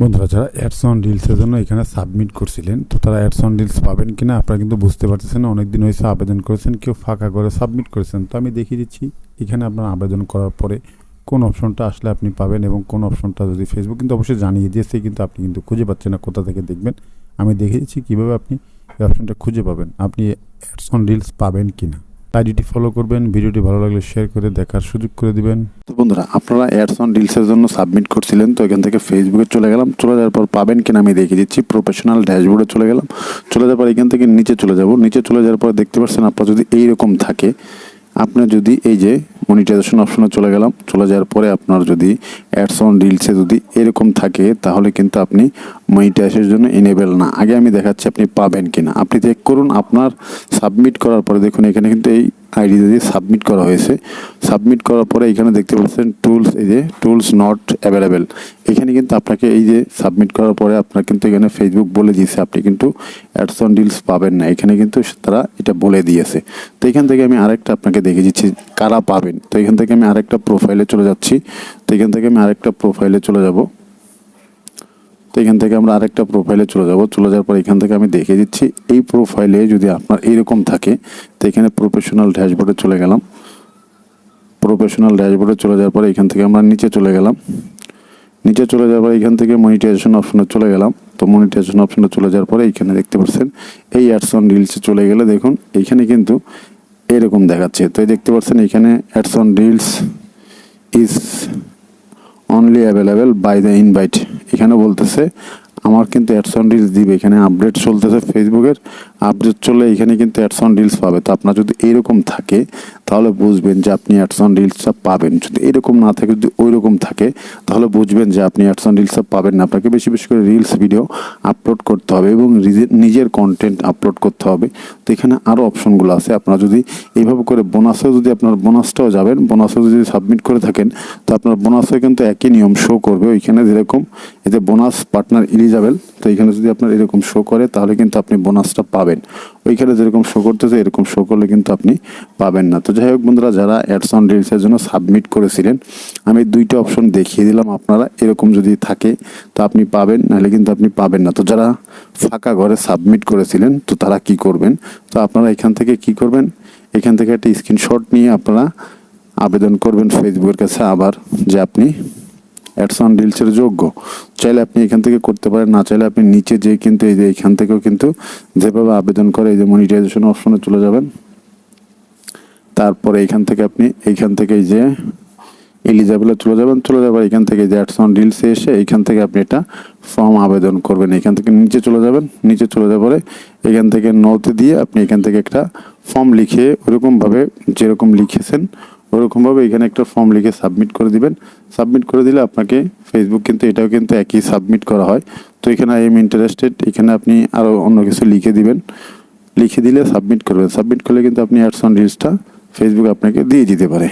বন্ধুরা, যারা ads on রিলসের জন্য এখানে সাবমিট করছিলেন, তো তারা অ্যাডস অন রিলস পাবেন কিনা আপনারা কিন্তু বুঝতে পারতেছেন অনেক দিন হয়েছে আবেদন করেছেন, কেউ ফাঁকা করে সাবমিট করেছেন। তো আমি দেখিয়ে দিচ্ছি, এখানে আপনার আবেদন করার পরে কোন অপশনটা আসলে আপনি পাবেন এবং কোন অপশনটা যদি ফেসবুক কিন্তু অবশ্যই জানিয়ে দিয়েছে, কিন্তু আপনি কিন্তু খুঁজে পাচ্ছেন না কোথা থেকে দেখবেন। আমি দেখিয়ে দিচ্ছি কীভাবে আপনি এই অপশনটা খুঁজে পাবেন। আপনি অ্যাডস অন রিলস পাবেন কিনা। আইডিটি ফলো করবেন, ভিডিওটি ভালো লাগলে শেয়ার করে দেখার সুযোগ করে দিবেন। তো বন্ধুরা, আপনারা অ্যাডস অন রিলসের জন্য সাবমিট করছিলেন, তো এখান থেকে ফেসবুকে চলে গেলাম। চলে যাওয়ার পর পাবেন কিনা আমি দেখিয়ে দিচ্ছি। প্রফেশনাল ড্যাশবোর্ডে চলে গেলাম। চলে যাওয়ার পর এখান থেকে নিচে চলে যাব। নিচে চলে যাওয়ার পর দেখতে পাচ্ছেন আপনার যদি এইরকম থাকে আপনার যদি এই যে মনিটাইজেশন অপশনে চলে গেলাম, চলে যাওয়ার পরে আপনার যদি অ্যাডস অন রিলসে যদি এরকম থাকে, তাহলে কিন্তু আপনি মনিটাইজের জন্য এনেবেল না। আগে আমি দেখাচ্ছি আপনি পাবেন কি না আপনি চেক করুন, আপনার সাবমিট করার পরে দেখুন, এখানে কিন্তু এই আইডি দিয়ে সাবমিট করা হয়েছে। সাবমিট করার পরে এখানে দেখতে পাচ্ছেন টুলস এই যে টুলস নট অ্যাভেলেবেল এখানে কিন্তু আপনাকে এই যে সাবমিট করার পরে আপনার কিন্তু এখানে ফেসবুক বলে দিয়েছে, আপনি কিন্তু অ্যাডস অন রিলস পাবেন না। এখানে কিন্তু তারা এটা বলে দিয়েছে। তো এখান থেকে আমি আরেকটা আপনাকে দেখে দিচ্ছি, কারা পাবেন? তো এখান থেকে আমি আরেকটা প্রোফাইলে চলে যাচ্ছি। তো এখান থেকে আমি আরেকটা প্রোফাইলে চলে যাব। তো এখান থেকে আমরা আরেকটা প্রোফাইলে চলে যাব। চলে যাওয়ার পর এখান থেকে আমি দেখে দিচ্ছি, এই প্রোফাইলে যদি আপনার এইরকম থাকে, তো এখানে প্রফেশনাল ড্যাশবোর্ডে চলে গেলাম। প্রফেশনাল ড্যাশবোর্ডে চলে যাওয়ার পরে এখান থেকে আমরা নিচে চলে গেলাম। নিচে চলে যাওয়ার পরে এখান থেকে মনিটাইজেশন অপশনে চলে গেলাম। তো মনিটাইজেশন অপশনে চলে যাওয়ার পরে এইখানে দেখতে পাচ্ছেন, এই অ্যাডস অন রিলসে চলে গেলে দেখুন, এইখানে কিন্তু এরকম দেখাচ্ছে। তো দেখতে পাচ্ছেন এখানে ads on reels is only available by the invite এখানে বলতেছে আমার কিন্তু অ্যাডস অন রিলস দিবে। এখানে আপডেট চলতেছে ফেসবুকের আপডেট চলে এখানে কিন্তু অ্যাডস অন রিলস পাবে। তো আপনার যদি এরকম থাকে, তাহলে বুঝবেন যে আপনি অ্যাডস অন রিলসটা পাবেন। যদি এরকম না থাকে, যদি ওই রকম থাকে, তাহলে বুঝবেন যে আপনি অ্যাডস অন রিলসটা পাবেন না। আপনাকে বেশি বেশি করে রিলস ভিডিও আপলোড করতে হবে এবং নিজে- নিজের কন্টেন্ট আপলোড করতে হবে। তো এখানে আরও অপশনগুলো আছে। আপনারা যদি এইভাবে করে বোনাসেও যদি আপনার বোনাসটাও যাবেন বোনাসেও যদি সাবমিট করে থাকেন, তো আপনার বোনাসে কিন্তু একই নিয়ম শো করবে। ওইখানে যেরকম এতে বোনাস পার্টনার ইলিজাবেল তো এখানে যদি আপনার এরকম শো করে, তাহলে কিন্তু আপনি বোনাসটা পাবেন। ওইখানে যেরকম শো করতেছে, এরকম শো করলে কিন্তু আপনি পাবেন না। তো যাই হোক বন্ধুরা, যারা অ্যাডস অন রিলসের জন্য সাবমিট করেছিলেন, আমি দুইটা অপশন দেখিয়ে দিলাম আপনারা। এরকম যদি থাকে, তো আপনি পাবেন, নাহলে কিন্তু আপনি পাবেন না। তো যারা ফাঁকা ঘরে সাবমিট করেছিলেন, তো তারা কি করবেন? তো আপনারা এখান থেকে কি করবেন? এখান থেকে একটা স্ক্রিনশট নিয়ে আপনারা আবেদন করবেন ফেসবুকের কাছে আবার, যে আপনি অ্যাডস অন রিলসের যোগ্য। চাইলে আপনি এখান থেকে করতে পারেন, না চাইলে আপনি নিচে যেয়ে কিন্তু এই যে এখান থেকেও কিন্তু যেভাবে আবেদন করে এই যে মনিটাইজেশন অপশনে চলে যাবেন। তারপরে এখান থেকে আপনি এইখান থেকে এই যে এলিজাবেলে চলে যাবেন, চলে যাবার এখান থেকে যে অ্যাডসন রিলসে এসে এইখান থেকে আপনি এটা ফর্ম আবেদন করবেন। এখান থেকে নিচে চলে যাবেন, নিচে চলে যাওয়ার পরে এখান থেকে নোতে দিয়ে আপনি এখান থেকে একটা ফর্ম লিখে ওরকমভাবে যেরকম লিখেছেন ওরকমভাবে এখানে একটা ফর্ম লিখে সাবমিট করে দিবেন। সাবমিট করে দিলে আপনাকে ফেসবুক কিন্তু, এটাও কিন্তু একই সাবমিট করা হয়। তো এখানে আই এম ইন্টারেস্টেড এখানে আপনি আরও অন্য কিছু লিখে দিবেন। লিখে দিলে সাবমিট করবেন। সাবমিট করলে কিন্তু আপনি অ্যাডস অন রিলসটা ফেসবুক আপনাকে দিয়ে দিতে পারে।